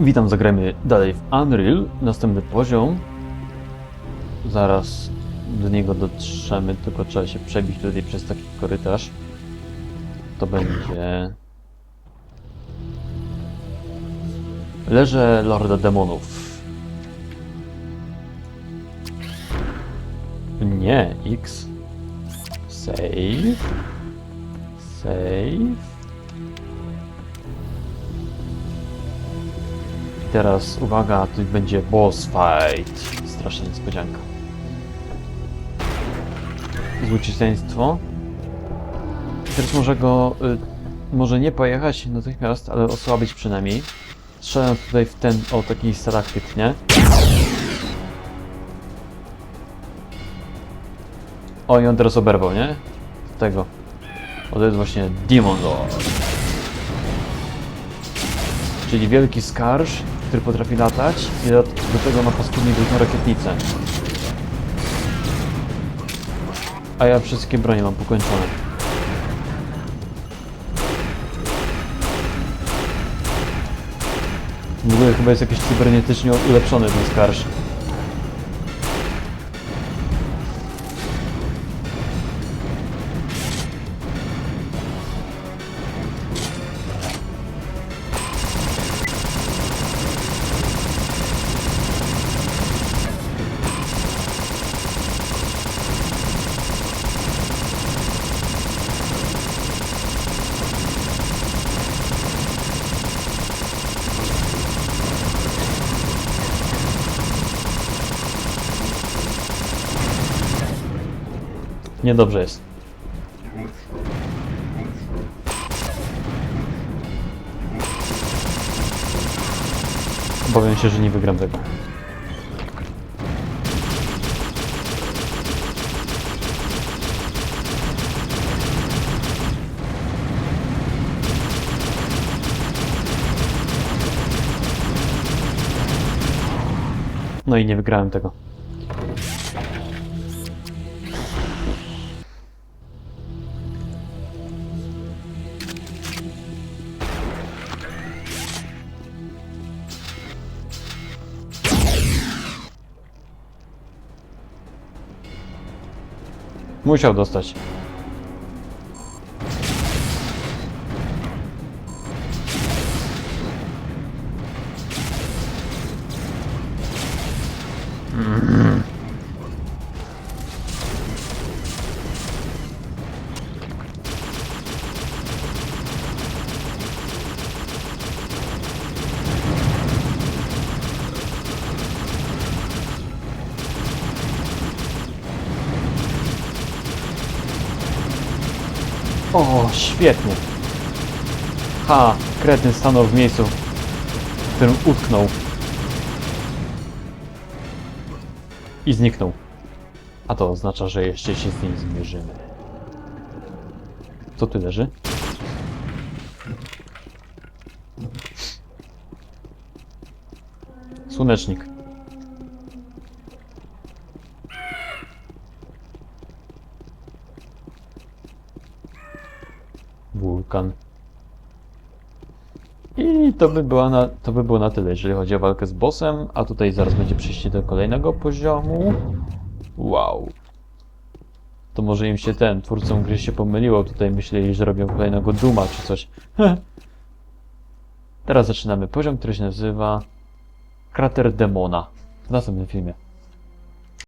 Witam, zagrajmy dalej w Unreal. Następny poziom. Zaraz do niego dotrzemy, tylko trzeba się przebić tutaj przez taki korytarz. To będzie... Leże Lorda Demonów. Nie, X. Save. Save. Teraz uwaga, tu będzie boss fight. Straszna niespodzianka. Złociszeństwo. I teraz może go, y, może nie pojechać natychmiast, ale osłabić przynajmniej. Strzelam tutaj w ten, o taki stalaktyt, nie? O, i on teraz oberwał, nie? Tego. O, to jest właśnie Demon Lord. Czyli wielki skarż, który potrafi latać i do, do tego ma paskudnie wielką rakietnicę. A ja wszystkie bronie mam pokończone. W ogóle chyba jest jakiś cybernetycznie ulepszony ten skarż. Niedobrze jest. Obawiam się, że nie wygram tego. No i nie wygrałem tego. Ну, Мучав достатньо. Mm-hmm. М-м-м. O, świetnie. Ha, kretyn stanął w miejscu, w którym utknął. I zniknął. A to oznacza, że jeszcze się z nim zmierzymy. Co tu leży? Słonecznik. I to by, była na, to by było na tyle, jeżeli chodzi o walkę z bossem, a tutaj zaraz będzie przejście do kolejnego poziomu. Wow. To może im się ten, twórcom gry się pomyliło, tutaj myśleli, że robią kolejnego Duma czy coś. Teraz zaczynamy poziom, który się nazywa Krater Demona w następnym filmie.